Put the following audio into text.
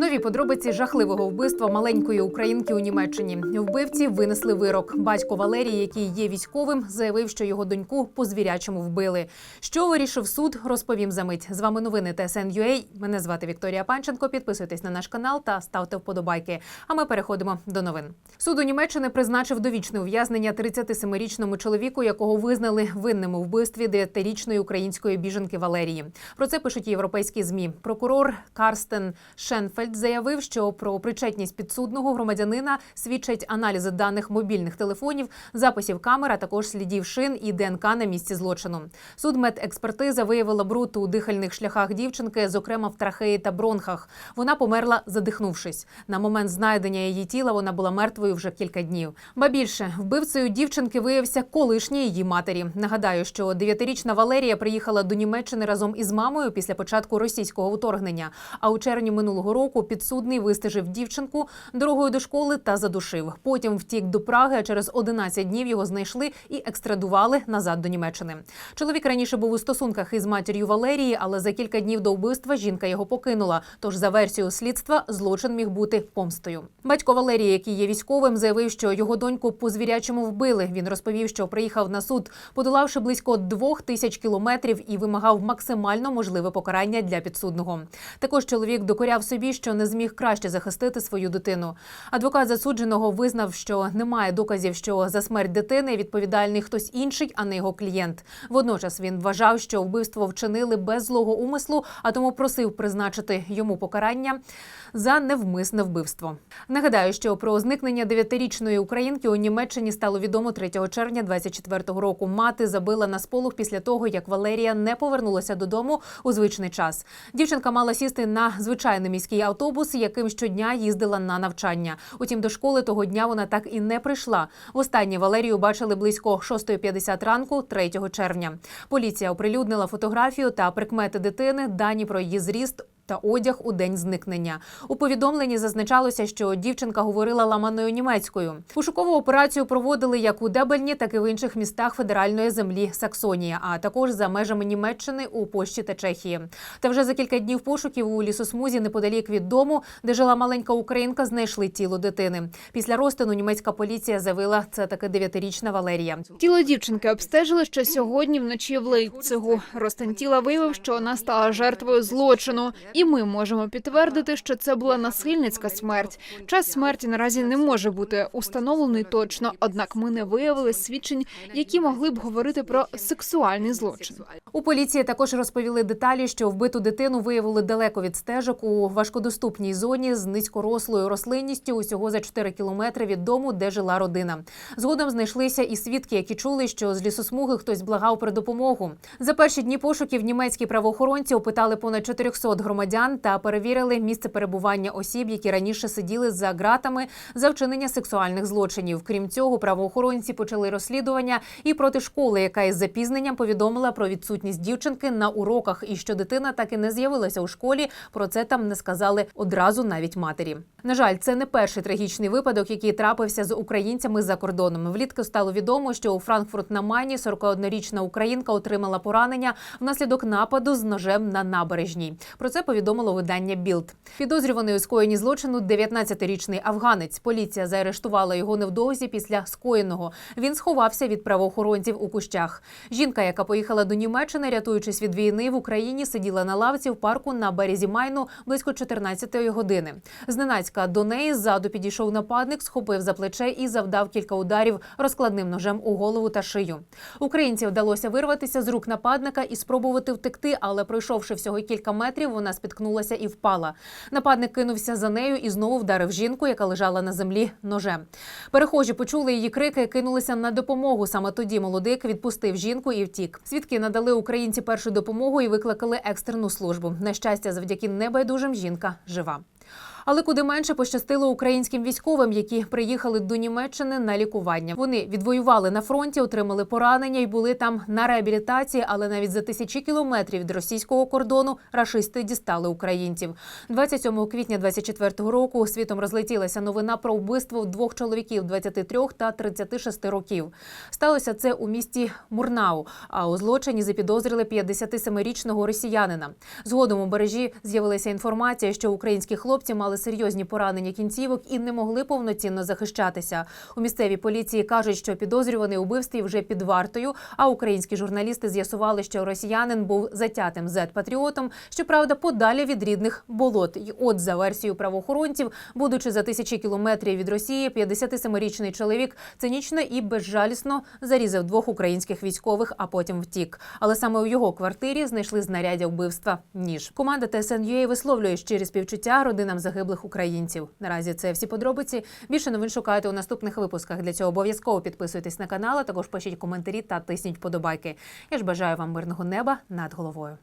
Нові подробиці жахливого вбивства маленької українки у Німеччині. Вбивці винесли вирок. Батько Валерій, який є військовим, заявив, що його доньку по звірячому вбили. Що вирішив суд, розповім за мить. З вами новини ТСН.UA. Мене звати Вікторія Панченко. Підписуйтесь на наш канал та ставте вподобайки. А ми переходимо до новин. Суд у Німеччини призначив довічне ув'язнення 37-річному чоловіку, якого визнали винним у вбивстві 9-річної української біженки Валерії. Про це пишуть європейські змі. Прокурор Карстен Шенфельд заявив, що про причетність підсудного громадянина свідчать аналізи даних мобільних телефонів, записів камер, а також слідів шин і ДНК на місці злочину. Судмедекспертиза виявила бруд у дихальних шляхах дівчинки, зокрема в трахеї та бронхах. Вона померла, задихнувшись. На момент знайдення її тіла вона була мертвою вже кілька днів. Ба більше вбивцею дівчинки виявився колишній її матері. Нагадаю, що дев'ятирічна Валерія приїхала до Німеччини разом із мамою після початку російського вторгнення. А у червні минулого року підсудний вистежив дівчинку дорогою до школи та задушив. Потім втік до Праги. а Через 11 днів його знайшли і екстрадували назад до Німеччини. Чоловік раніше був у стосунках із матір'ю Валерії, але за кілька днів до вбивства жінка його покинула. Тож, за версією слідства, злочин міг бути помстою. Батько Валерії, який є військовим, заявив, що його доньку по звірячому вбили. Він розповів, що приїхав на суд, подолавши близько двох тисяч кілометрів і вимагав максимально можливе покарання для підсудного. Також чоловік докоряв собі, що не зміг краще захистити свою дитину. Адвокат засудженого визнав, що немає доказів, що за смерть дитини відповідальний хтось інший, а не його клієнт. Водночас він вважав, що вбивство вчинили без злого умислу, а тому просив призначити йому покарання за невмисне вбивство. Нагадаю, що про зникнення дев'ятирічної українки у Німеччині стало відомо 3 червня 24-го року. Мати забила на сполох після того, як Валерія не повернулася додому у звичний час. Дівчинка мала сісти на звичайний міський автобус, яким щодня їздила на навчання. Утім, до школи того дня вона так і не прийшла. Востаннє Валерію бачили близько 6.50 ранку, 3 червня. Поліція оприлюднила фотографію та прикмети дитини, дані про її зріст. Та одяг у день зникнення у повідомленні зазначалося, що дівчинка говорила ламаною німецькою. Пошукову операцію проводили як у Дебельні, так і в інших містах федеральної землі Саксонія, а також за межами Німеччини у Польщі та Чехії. Та вже за кілька днів пошуків у лісосмузі неподалік від дому, де жила маленька українка, знайшли тіло дитини. Після розтину німецька поліція заявила, це таки дев'ятирічна Валерія. Тіло дівчинки обстежили ще сьогодні вночі в Лейпцигу. Розтин тіла виявив, що вона стала жертвою злочину, і ми можемо підтвердити, що це була насильницька смерть. Час смерті наразі не може бути установлений точно, однак ми не виявили свідчень, які могли б говорити про сексуальний злочин. У поліції також розповіли деталі, що вбиту дитину виявили далеко від стежок у важкодоступній зоні з низькорослою рослинністю усього за 4 кілометри від дому, де жила родина. Згодом знайшлися і свідки, які чули, що з лісосмуги хтось благав про допомогу. За перші дні пошуків німецькі правоохоронці опитали понад 400 громадян та перевірили місце перебування осіб, які раніше сиділи за ґратами за вчинення сексуальних злочинів. Крім цього, правоохоронці почали розслідування і проти школи, яка із запізненням повідомила про відсутність дівчинки на уроках, і що дитина так і не з'явилася у школі. Про це там не сказали одразу навіть матері. На жаль, це не перший трагічний випадок, який трапився з українцями за кордоном. Влітку стало відомо, що у Франкфурт на Майні 41-річна українка отримала поранення внаслідок нападу з ножем на набережній. Про це повідомило видання Білд. Підозрюваний у скоєнні злочину 19-річний афганець. Поліція заарештувала його невдовзі після скоєного. Він сховався від правоохоронців у кущах. Жінка, яка поїхала до Німеччини, рятуючись від війни в Україні, сиділа на лавці в парку на березі Майну близько 14-ї години. Зненацька до неї ззаду підійшов нападник, схопив за плече і завдав кілька ударів розкладним ножем у голову та шию. Українці вдалося вирватися з рук нападника і спробувати втекти, але пройшовши всього кілька метрів, вона спіткнулася і впала. Нападник кинувся за нею і знову вдарив жінку, яка лежала на землі ножем. Перехожі почули її крики, і кинулися на допомогу. Саме тоді молодик відпустив жінку і втік. Свідки надали українці першу допомогу і викликали екстрену службу. На щастя, завдяки небайдужим жінка жива. Але куди менше пощастило українським військовим, які приїхали до Німеччини на лікування. Вони відвоювали на фронті, отримали поранення і були там на реабілітації. Але навіть за тисячі кілометрів від російського кордону рашисти дістали українців. 27 квітня 24-го року світом розлетілася новина про вбивство двох чоловіків 23 та 36 років. Сталося це у місті Мурнау. А у злочині запідозрили 57-річного росіянина. Згодом у бережі з'явилася інформація, що українські хлопці мали мали серйозні поранення кінцівок і не могли повноцінно захищатися. У місцевій поліції кажуть, що підозрюваний у вбивстві вже під вартою. А українські журналісти з'ясували, що росіянин був затятим зет-патріотом, щоправда, подалі від рідних болот. І от за версією правоохоронців, будучи за тисячі кілометрів від Росії, 57-річний чоловік цинічно і безжалісно зарізав двох українських військових, а потім втік. Але саме у його квартирі знайшли знаряддя вбивства ніж. Команда ТСНЮА висловлює щирі співчуття родинам загиблих українців. Наразі це всі подробиці. Більше новин шукайте у наступних випусках. Для цього обов'язково підписуйтесь на канал, а також пишіть коментарі та тисніть подобайки. Я ж бажаю вам мирного неба над головою.